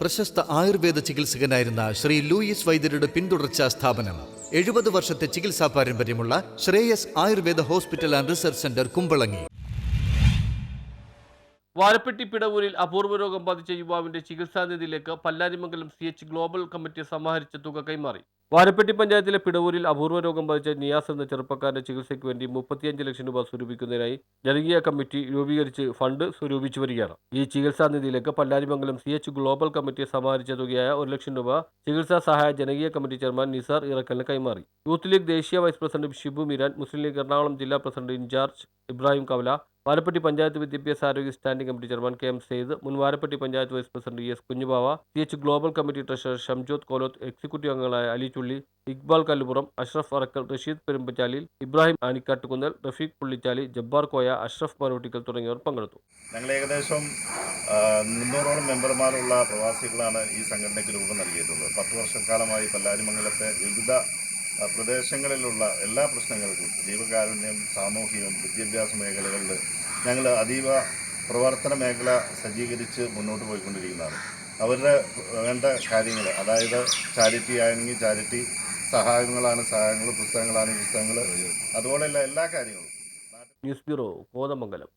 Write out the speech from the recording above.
പ്രശസ്ത ആയുർവേദ ചികിത്സകനായിരുന്ന ശ്രീ ലൂയിസ് വൈദ്യരുടെ പിന്തുടർച്ചാ സ്ഥാപനം. എഴുപത് വർഷത്തെ ചികിത്സാ പാരമ്പര്യമുള്ള Shreyas Ayurveda hospital and research centre Kumbalangi. Varapetty പിടവൂരിൽ അപൂർവ രോഗം ബാധിച്ച യുവാവിന്റെ ചികിത്സാനിധിയിലേക്ക് Pallarimangalam C H global committee സമാഹരിച്ച തുക കൈമാറി. വാരപ്പെട്ടി പഞ്ചായത്തിലെ പിടവൂരിൽ അപൂർവ രോഗം ബാധിച്ച നിയാസ് എന്ന ചെറുപ്പക്കാരന്റെ ചികിത്സയ്ക്ക് വേണ്ടി മുപ്പത്തിയഞ്ച് ലക്ഷം രൂപ സ്വരൂപിക്കുന്നതിനായി ജനകീയ കമ്മിറ്റി രൂപീകരിച്ച് ഫണ്ട് സ്വരൂപിച്ചു വരികയാണ്. ഈ ചികിത്സാ നിധിയിലേക്ക് Pallarimangalam C H global committee സമാഹരിച്ച തുകയായ ഒരു ലക്ഷം രൂപ ചികിത്സാ സഹായ ജനകീയ കമ്മിറ്റി ചെയർമാൻ നിസാർ ഇറക്കലിന് കൈമാറി. യൂത്ത് ലീഗ് ദേശീയ വൈസ് പ്രസിഡന്റ് ഷിബു മിരാൻ മുസ്ലിം ലീഗ് എറണാകുളം ജില്ലാ president in charge Ibrahim Kavala Valappetty panchayat വിദ്യാഭ്യാസ ആരോഗ്യ standing committee chairman K M Sayed മുൻ Valappetty panchayat vice president E S Kunjubava C H global committee treasurer Shamjoth Koloth executive അംഗങ്ങളായ അലി ചുള്ളി ഇക്ബാൽ കല്ലുപുറം അഷ്റഫ് അറക്കൽ റഷീദ് പെരുമ്പച്ചാലിൽ ഇബ്രാഹിം ആനിക്കാട്ടുകുന്നൽ റഫീഖ് പുള്ളിച്ചാലി ജബ്ബാർ കോയ അഷ്റഫ് മനോട്ടിക്കൽ തുടങ്ങിയവർ പങ്കെടുത്തു. ഞങ്ങൾ ഏകദേശം മുന്നൂറോളം മെമ്പർമാരുള്ള പ്രവാസികളാണ് ഈ സംഘടനയ്ക്ക് രൂപം നൽകിയിട്ടുള്ളത്. പത്ത് വർഷക്കാലമായി പല്ലാരിമംഗലത്തെ വിവിധ പ്രദേശങ്ങളിലുള്ള എല്ലാ പ്രശ്നങ്ങൾക്കും ജീവകാരുണ്യം സാമൂഹികം വിദ്യാഭ്യാസ മേഖലകളിൽ ഞങ്ങൾ അതീവ പ്രവർത്തന മേഖല സജ്ജീകരിച്ച് മുന്നോട്ട് പോയിക്കൊണ്ടിരിക്കുന്നതാണ്. അവരുടെ വേണ്ട കാര്യങ്ങൾ അതായത് ചാരിറ്റി ആണെങ്കിൽ ചാരിറ്റി സഹായങ്ങളാണ് സഹായങ്ങൾ പുസ്തകങ്ങളാണ് പുസ്തകങ്ങൾ അതുപോലെയുള്ള എല്ലാ കാര്യങ്ങളും. News bureau Kothamangalam.